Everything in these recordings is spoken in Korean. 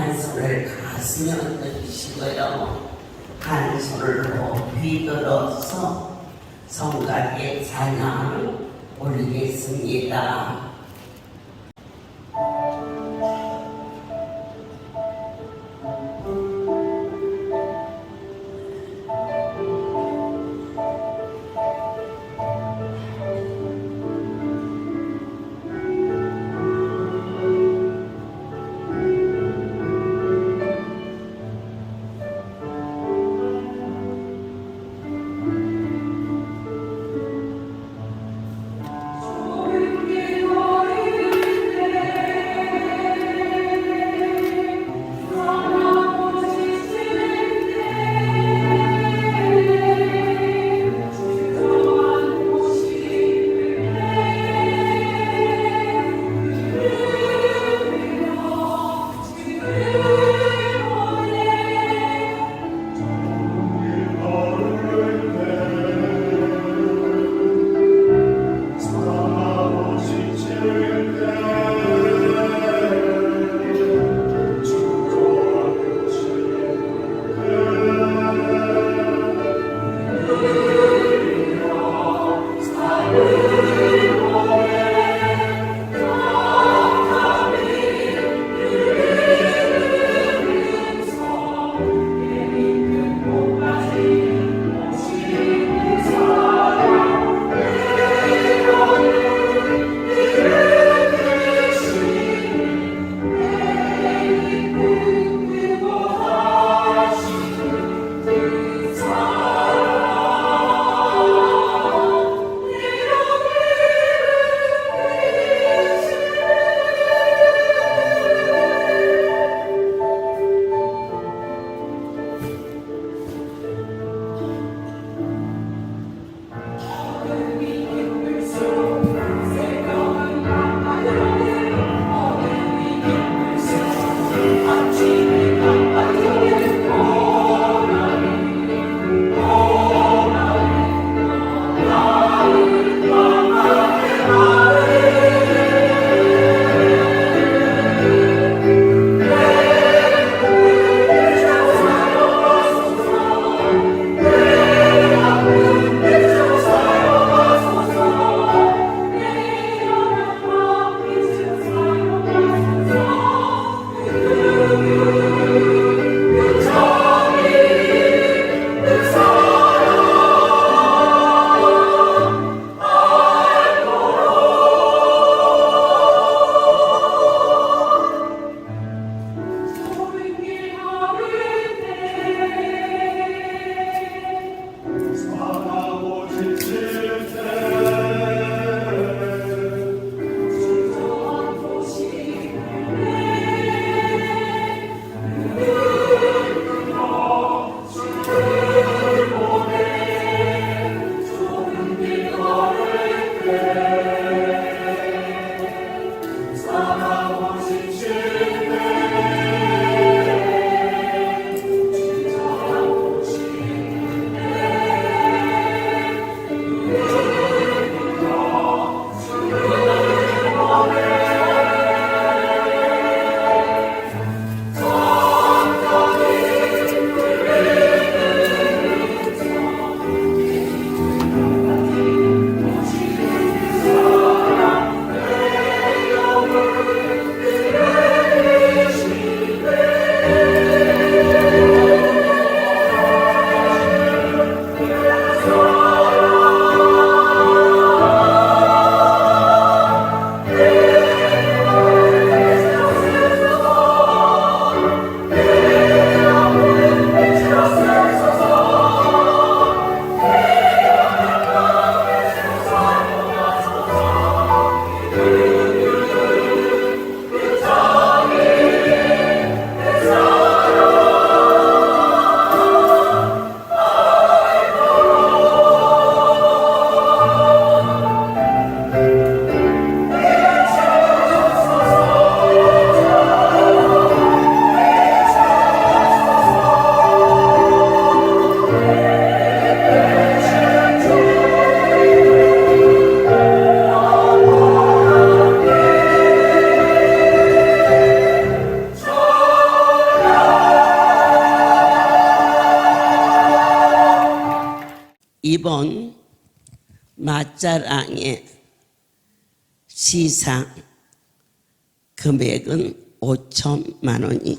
한 손을 가슴에 얹어주시고요. 한 손을 높이 들어서 성각의 찬양을 올리겠습니다. Amen. 맛자랑의 시상 금액은 5천만 원이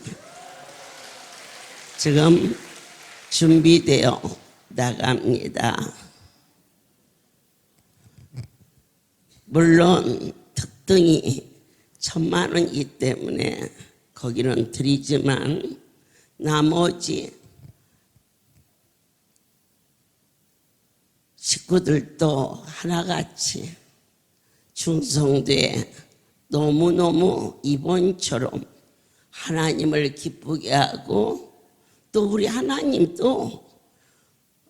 지금 준비되어 나갑니다. 물론 특등이 천만 원이기 때문에 거기는 드리지만 나머지 식구들도 하나같이 충성돼 너무너무 이번처럼 하나님을 기쁘게 하고 또 우리 하나님도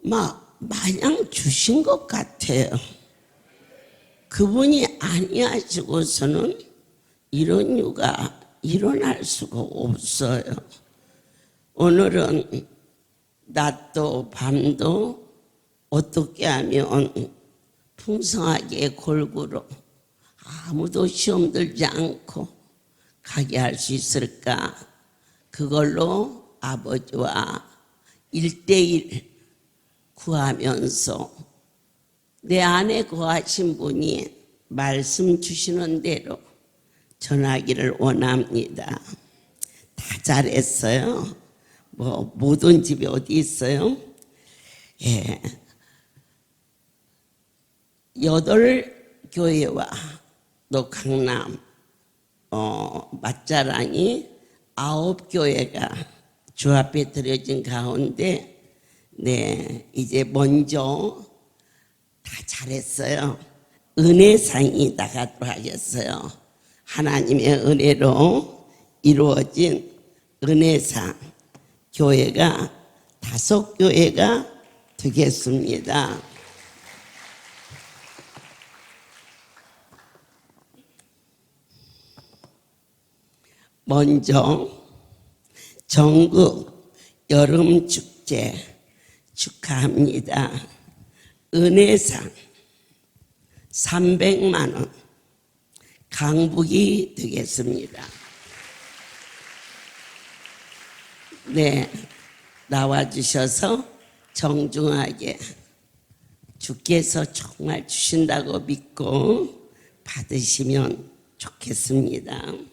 막 마냥 주신 것 같아요. 그분이 아니하시고서는 이런 일가 일어날 수가 없어요. 오늘은 낮도 밤도 어떻게 하면 풍성하게 골고루 아무도 시험 들지 않고 가게 할 수 있을까? 그걸로 아버지와 일대일 구하면서 내 안에 거하신 분이 말씀 주시는 대로 전하기를 원합니다. 다 잘했어요. 뭐 모든 집이 어디 있어요? 예. 여덟 교회와 또 강남 어, 맛자랑이 아홉 교회가 주 앞에 드려진 가운데 네 이제 먼저 다 잘했어요. 은혜상이 나가도록 하겠어요. 하나님의 은혜로 이루어진 은혜상 교회가 다섯 교회가 되겠습니다. 먼저 전국 여름 축제 축하합니다. 은혜상 300만 원 강북이 되겠습니다. 네, 나와 주셔서 정중하게 주께서 정말 주신다고 믿고 받으시면 좋겠습니다.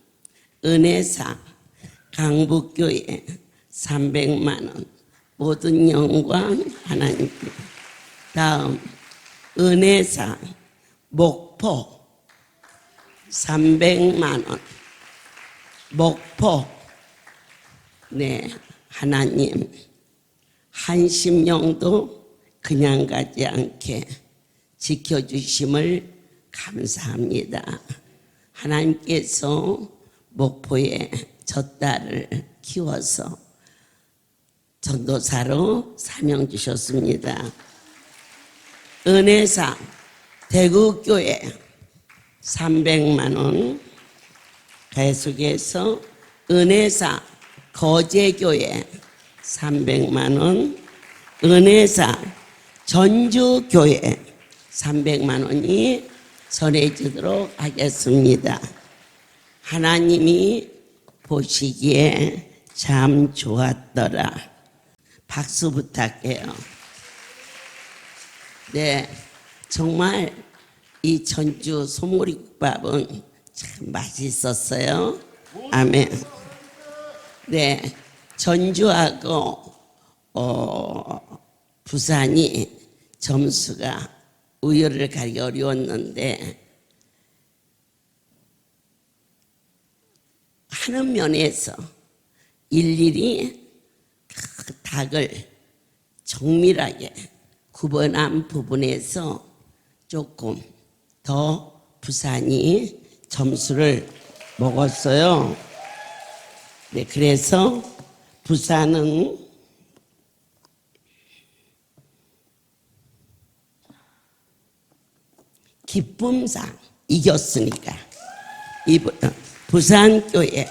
은혜상 강북교회 300만 원. 모든 영광 하나님께. 다음 은혜상 목포 300만 원. 목포. 네 하나님. 한 심령도 그냥 가지 않게 지켜주심을 감사합니다. 하나님께서 목포에 저 딸을 키워서 전도사로 사명 주셨습니다. 은혜상 대구교회 300만 원 계속해서 은혜상 거제교회 300만 원 은혜상 전주교회 300만 원이 전해지도록 하겠습니다. 하나님이 보시기에 참 좋았더라. 박수 부탁해요. 네, 정말 이 전주 소머리국밥은 참 맛있었어요. 아멘. 네, 전주하고 어, 부산이 점수가 우열을 가기 어려웠는데 하는 면에서 일일이 그 닭을 정밀하게 구분한 부분에서 조금 더 부산이 점수를 먹었어요. 네, 그래서 부산은 기쁨상 이겼으니까 이번 부산교회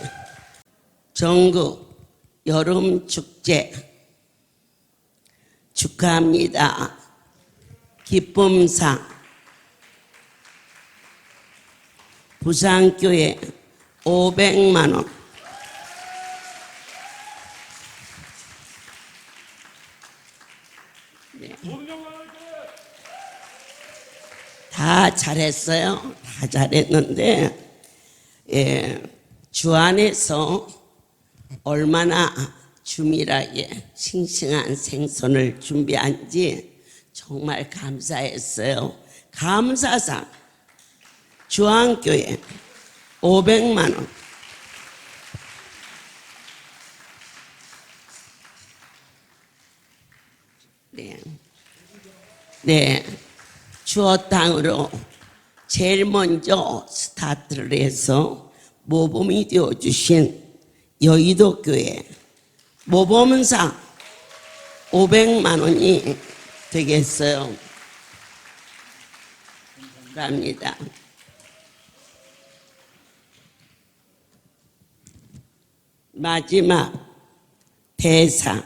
전국 여름 축제 축하합니다. 기쁨상 부산교회 500만 원다 잘했어요. 다 잘했는데 예, 주 안에서 얼마나 주밀하게 싱싱한 생선을 준비한지 정말 감사했어요. 감사상 주한교회 500만 원. 네. 네. 주어탕으로 제일 먼저 스타트를 해서 모범이 되어주신 여의도 교회 모범상 500만 원이 되겠어요. 감사합니다. 마지막 대상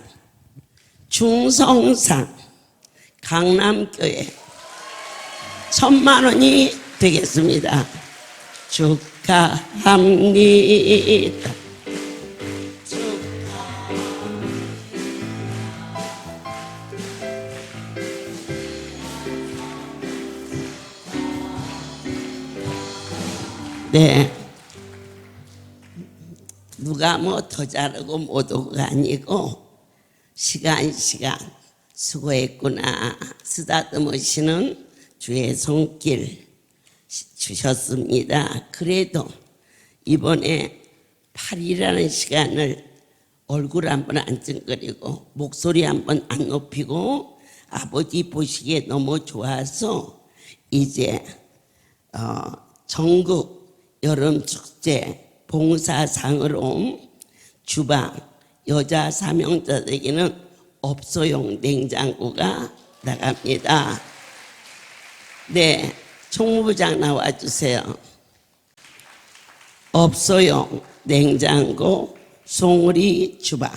중성상 강남교회 천만 원이 되겠습니다. 축하합니다. 네. 누가 뭐 더 잘하고 못하고가 아니고 시간 시간 수고했구나 쓰다듬으시는 주의 손길 시- 주셨습니다. 그래도 이번에 8일이라는 시간을 얼굴 한번 안 찡그리고 목소리 한번 안 높이고 아버지 보시기에 너무 좋아서 이제 어, 전국 여름 축제 봉사상으로 주방 여자 사명자들에게는 업소용 냉장고가 나갑니다. 네, 총무부장 나와주세요. 업소용 냉장고 송우리 주방.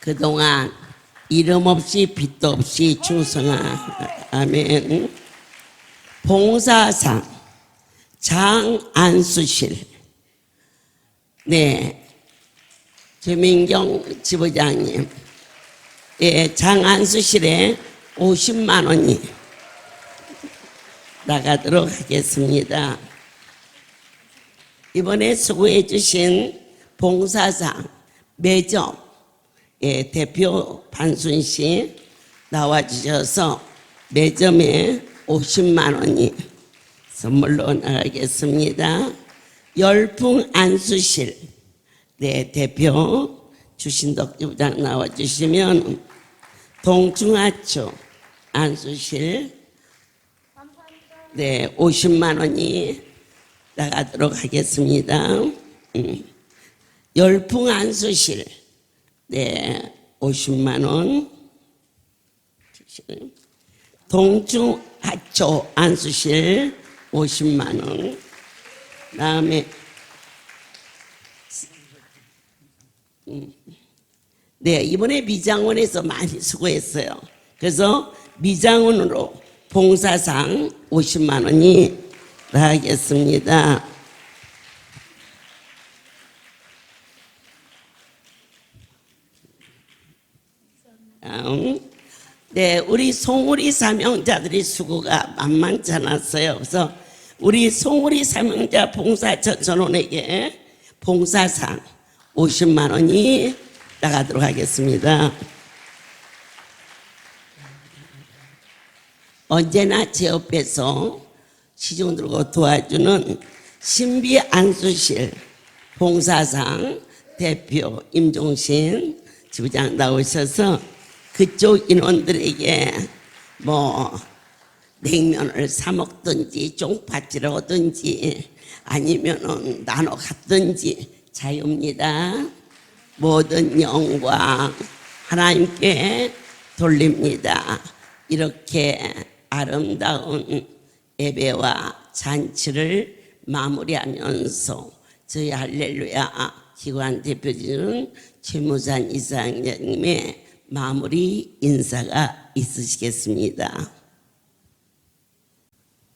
그동안 이름 없이 빚도 없이 충성한 아멘. 봉사상 장안수실 네 최민경 지부장님 예, 장안수실에 50만 원이 나가도록 하겠습니다. 이번에 수고해 주신 봉사상 매점 예, 대표 반순 씨 나와 주셔서 매점에 50만 원이 선물로 나가겠습니다. 열풍 안수실 네 대표 주신덕 부장 나와 주시면 동중하초 안수실 네 50만 원이 나가도록 하겠습니다. 음. 열풍 안수실 네 50만 원. 동중하초 안수실 50만 원. 다음에 음, 네 이번에 미장원에서 많이 수고했어요. 그래서 미장원으로 봉사상 50만 원이 나가겠습니다. 다음. 네, 우리 송우리 사명자들이 수고가 만만치 않았어요. 그래서 우리 송우리 사명자 봉사처 전원에게 봉사상 50만 원이 나가도록 하겠습니다. 언제나 제 옆에서 시중 들고 도와주는 신비 안수실 봉사상 대표 임종신 지부장 나오셔서 그쪽 인원들에게 뭐 냉면을 사 먹든지 쫑파찌를 하든지 아니면은 나눠 갔든지 자유입니다. 모든 영광 하나님께 돌립니다. 이렇게 아름다운 예배와 잔치를 마무리하면서 저희 할렐루야 기관 대표진은 최무산 이사장님의 마무리 인사가 있으시겠습니다.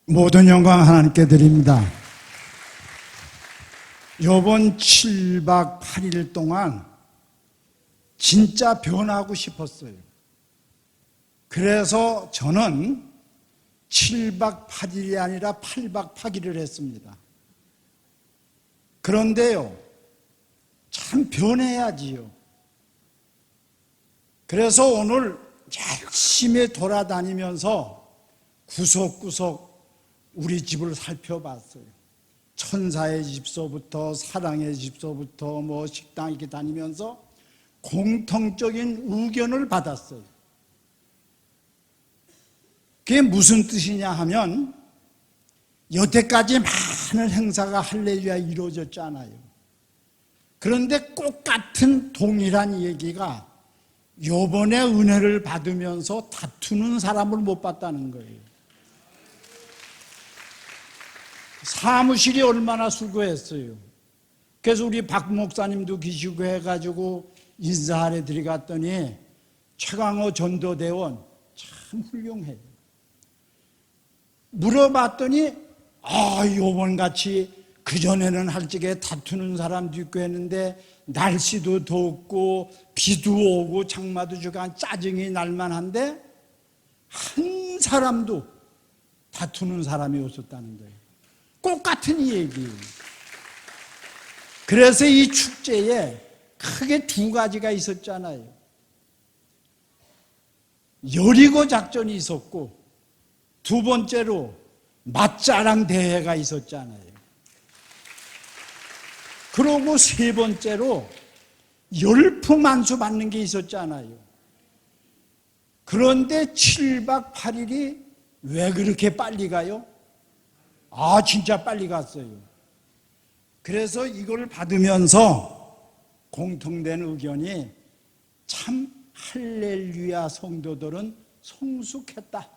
모든 영광 하나님께 드립니다. 요번 7박 8일 동안 진짜 변하고 싶었어요. 그래서 저는 7박 8일이 아니라 8박 8일을 했습니다. 그런데요, 참 변해야지요. 그래서 오늘 열심히 돌아다니면서 구석구석 우리 집을 살펴봤어요. 천사의 집서부터 사랑의 집서부터 뭐 식당 이렇게 다니면서 공통적인 의견을 받았어요. 그게 무슨 뜻이냐 하면 여태까지 많은 행사가 할렐루야 이루어졌잖아요. 그런데 꼭 같은 동일한 얘기가 요번에 은혜를 받으면서 다투는 사람을 못 봤다는 거예요. 사무실이 얼마나 수고했어요. 그래서 우리 박 목사님도 계시고 해가지고 인사하러 들어갔더니 최강호 전도대원 참 훌륭해요. 물어봤더니 아 요번 같이 그 전에는 할적에 다투는 사람도 있고 했는데 날씨도 덥고 비도 오고 장마도 주간 짜증이 날만한데 한 사람도 다투는 사람이 없었다는 거예요. 꼭 같은 이 얘기예요. 그래서 이 축제에 크게 두 가지가 있었잖아요. 여리고 작전이 있었고 두 번째로 맞자랑 대회가 있었잖아요. 그러고 세 번째로 열풍만수 받는 게 있었잖아요. 그런데 7박 8일이 왜 그렇게 빨리 가요? 아, 진짜 빨리 갔어요. 그래서 이걸 받으면서 공통된 의견이 참 할렐루야 성도들은 성숙했다.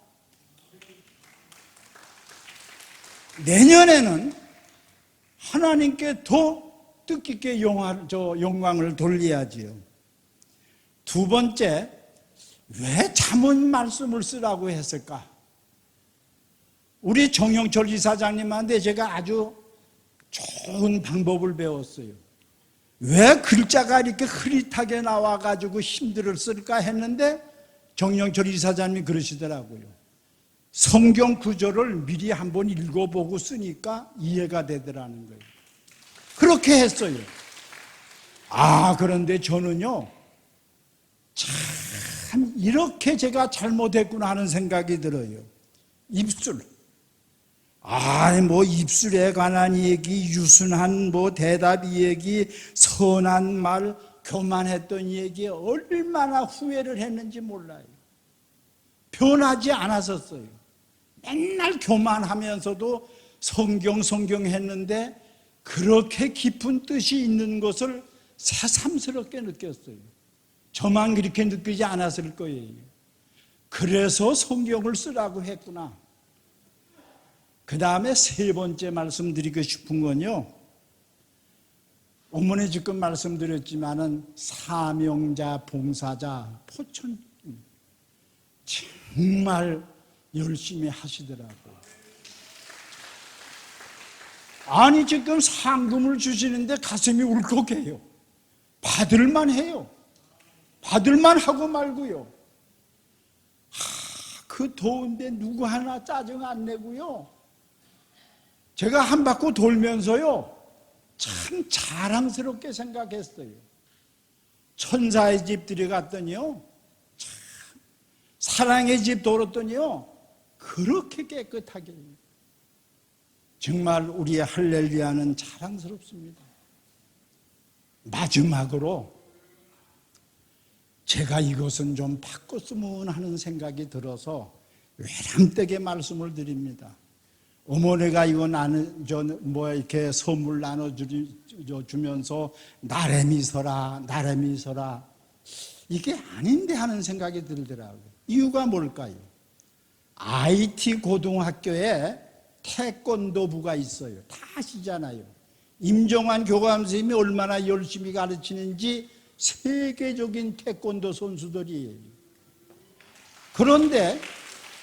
내년에는 하나님께 더 뜻깊게 영광을 돌려야지요. 두 번째, 왜 잠언 말씀을 쓰라고 했을까? 우리 정영철 이사장님한테 제가 아주 좋은 방법을 배웠어요. 왜 글자가 이렇게 흐릿하게 나와가지고 힘들을 쓸까 했는데 정영철 이사장님이 그러시더라고요. 성경 구절을 미리 한번 읽어보고 쓰니까 이해가 되더라는 거예요. 그렇게 했어요. 아, 그런데 저는요, 참, 이렇게 제가 잘못했구나 하는 생각이 들어요. 입술. 아, 뭐, 입술에 관한 얘기, 유순한 뭐, 대답 얘기, 선한 말, 교만했던 얘기, 얼마나 후회를 했는지 몰라요. 변하지 않았었어요. 맨날 교만하면서도 성경, 성경 했는데, 그렇게 깊은 뜻이 있는 것을 새삼스럽게 느꼈어요. 저만 그렇게 느끼지 않았을 거예요. 그래서 성경을 쓰라고 했구나. 그 다음에 세 번째 말씀드리고 싶은 건요. 어머니 지금 말씀드렸지만은 사명자, 봉사자, 포천 정말 열심히 하시더라고요. 아니 지금 상금을 주시는데 가슴이 울컥해요. 받을만 해요. 받을만 하고 말고요. 하, 그 더운데 누구 하나 짜증 안 내고요. 제가 한 바퀴 돌면서요. 참 자랑스럽게 생각했어요. 천사의 집 들어갔더니요. 참 사랑의 집 돌았더니요. 그렇게 깨끗하게 정말 우리의 할렐루야는 자랑스럽습니다. 마지막으로 제가 이것은 좀 바꿨으면 하는 생각이 들어서 외람되게 말씀을 드립니다. 어머니가 이거 나는 저뭐 이렇게 선물 나눠 주면서 나래미 서라 나래미 서라 이게 아닌데 하는 생각이 들더라고요. 이유가 뭘까요? IT 고등학교에 태권도부가 있어요. 다 아시잖아요. 임종환 교감 선생님이 얼마나 열심히 가르치는지 세계적인 태권도 선수들이에요. 그런데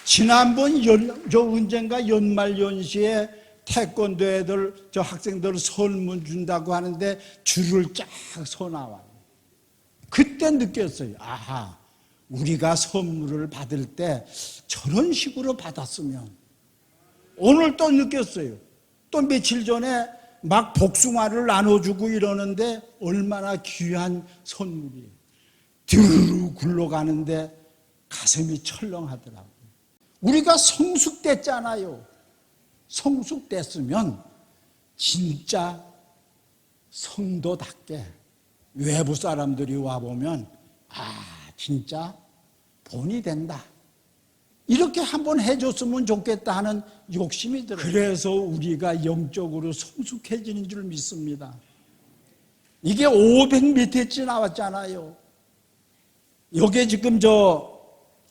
지난번 연, 저 언젠가 연말 연시에 태권도 애들, 저 학생들 설문 준다고 하는데 줄을 쫙 서 나와요. 그때 느꼈어요. 아하, 우리가 선물을 받을 때 저런 식으로 받았으면 오늘 또 느꼈어요. 또 며칠 전에 막 복숭아를 나눠주고 이러는데 얼마나 귀한 선물이에요. 드르르 굴러가는데 가슴이 철렁하더라고요. 우리가 성숙됐잖아요. 성숙됐으면 진짜 성도답게 외부 사람들이 와보면 아 진짜 본이 된다. 이렇게 한번 해줬으면 좋겠다 하는 욕심이 들어요. 그래서 우리가 영적으로 성숙해지는 줄 믿습니다. 이게 500m치 나왔잖아요. 요게 지금 저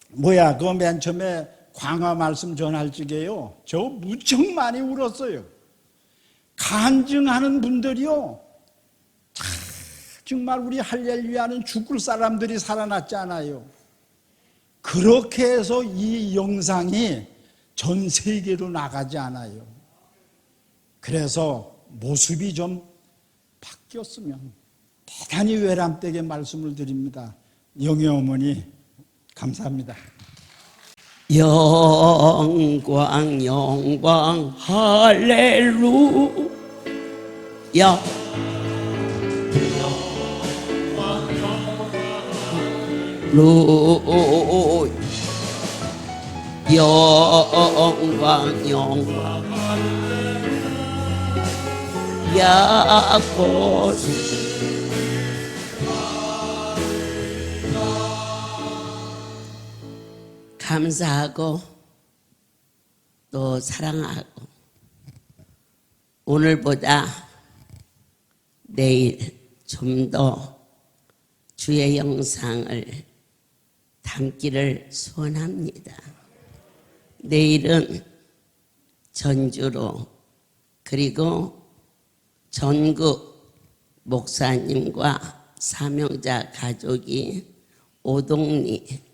뭐야 그 맨 처음에 광화 말씀 전할 적에요. 저 무척 많이 울었어요. 간증하는 분들이요. 참, 정말 우리 할렐루야는 죽을 사람들이 살아났잖아요. 그렇게 해서 이 영상이 전 세계로 나가지 않아요. 그래서 모습이 좀 바뀌었으면 대단히 외람되게 말씀을 드립니다. 영의 어머니 감사합니다. 영광 영광 할렐루야 루 영광 영광 야고 감사하고 또 사랑하고 오늘보다 내일 좀 더 주의 영상을 담기를 소원합니다. 내일은 전주로 그리고 전국 목사님과 사명자 가족이 오동리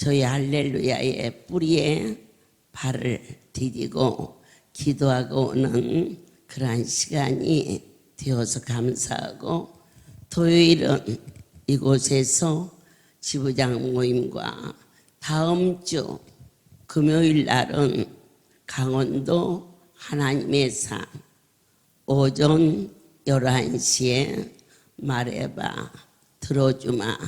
저희 할렐루야의 뿌리에 발을 디디고 기도하고 오는 그러한 시간이 되어서 감사하고 토요일은 이곳에서 지부장 모임과 다음 주 금요일 날은 강원도 하나님의 산 오전 11시에 말해봐 들어주마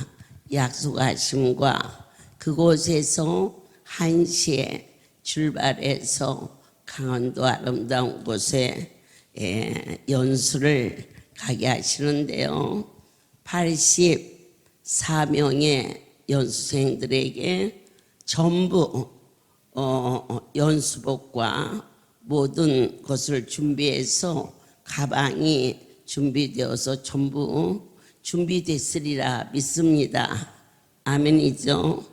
약속하심과 그곳에서 1시에 출발해서 강원도 아름다운 곳에 예, 연수를 가게 하시는데요. 84명의 연수생들에게 전부 어, 연수복과 모든 것을 준비해서 가방이 준비되어서 전부 준비됐으리라 믿습니다. 아멘이죠.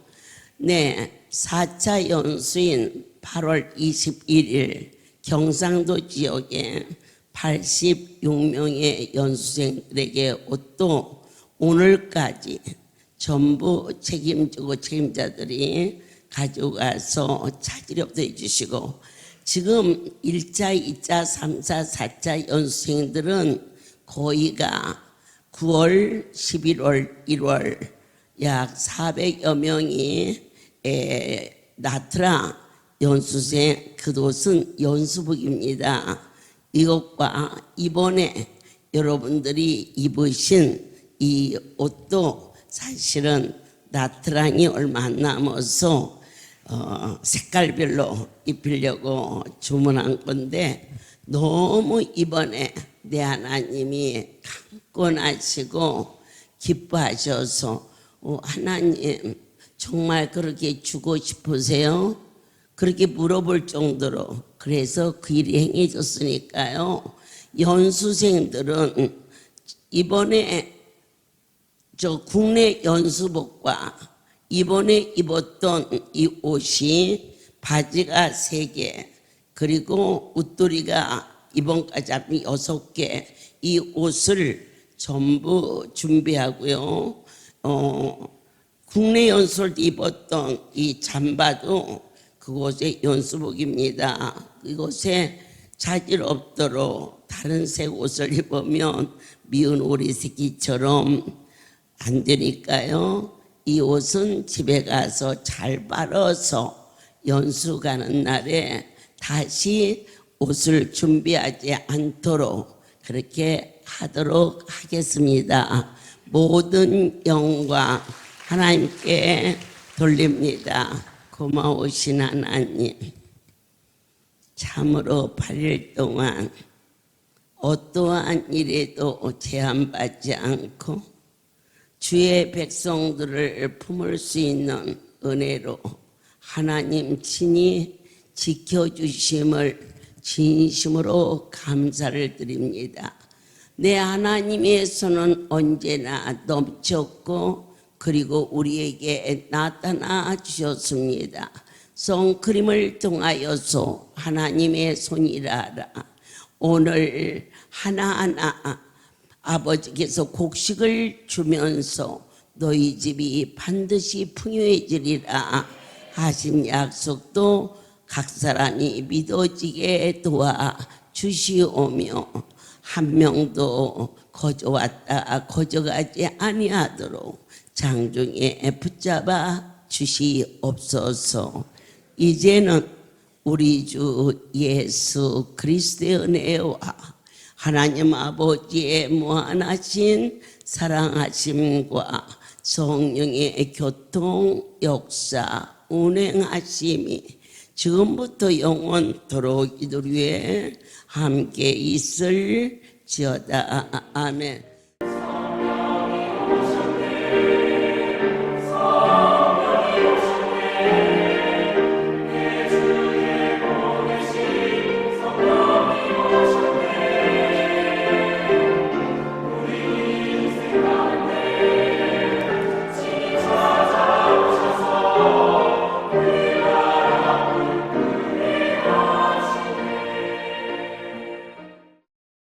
네, 4차 연수인 8월 21일 경상도 지역에 86명의 연수생들에게 옷도 오늘까지 전부 책임지고 책임자들이 가져가서 차지력도 해주시고 지금 1차, 2차, 3차, 4차 연수생들은 거의가 9월, 11월, 1월 약 400여 명이 에, 나트라 연수생 그곳은 연수복입니다. 이것과 이번에 여러분들이 입으신 이 옷도 사실은 나트랑이 얼마 안 남아서 어, 색깔별로 입히려고 주문한 건데 너무 이번에 내 하나님이 강권하시고 기뻐하셔서 어, 하나님 정말 그렇게 주고 싶으세요? 그렇게 물어볼 정도로 그래서 그 일이 행해졌으니까요. 연수생들은 이번에 저 국내 연수복과 이번에 입었던 이 옷이 바지가 세 개, 그리고 웃도리가 이번까지 합이 여섯 개, 이 옷을 전부 준비하고요. 어, 국내 연수를 입었던 이 잠바도 그곳의 연수복입니다. 이곳에 자질 없도록 다른 색 옷을 입으면 미운 오리 새끼처럼 안 되니까요. 이 옷은 집에 가서 잘 빨아서 연수 가는 날에 다시 옷을 준비하지 않도록 그렇게 하도록 하겠습니다. 모든 영광 하나님께 돌립니다. 고마우신 하나님. 참으로 8일 동안 어떠한 일에도 제한받지 않고 주의 백성들을 품을 수 있는 은혜로 하나님 친히 지켜주심을 진심으로 감사를 드립니다. 내 하나님의 손은 언제나 넘쳤고 그리고 우리에게 나타나 주셨습니다. 선크림을 통하여서 하나님의 손이라라. 오늘 하나하나 아버지께서 곡식을 주면서 너희 집이 반드시 풍요해지리라 하신 약속도 각 사람이 믿어지게 도와 주시오며 한 명도 거저왔다 거저가지 아니하도록 장중에 붙잡아 주시옵소서. 이제는 우리 주 예수 그리스도의 은혜와 하나님 아버지의 무한하신 사랑하심과 성령의 교통 역사 운행하심이 지금부터 영원토록 이들 위에 함께 있을 지어다. 아멘.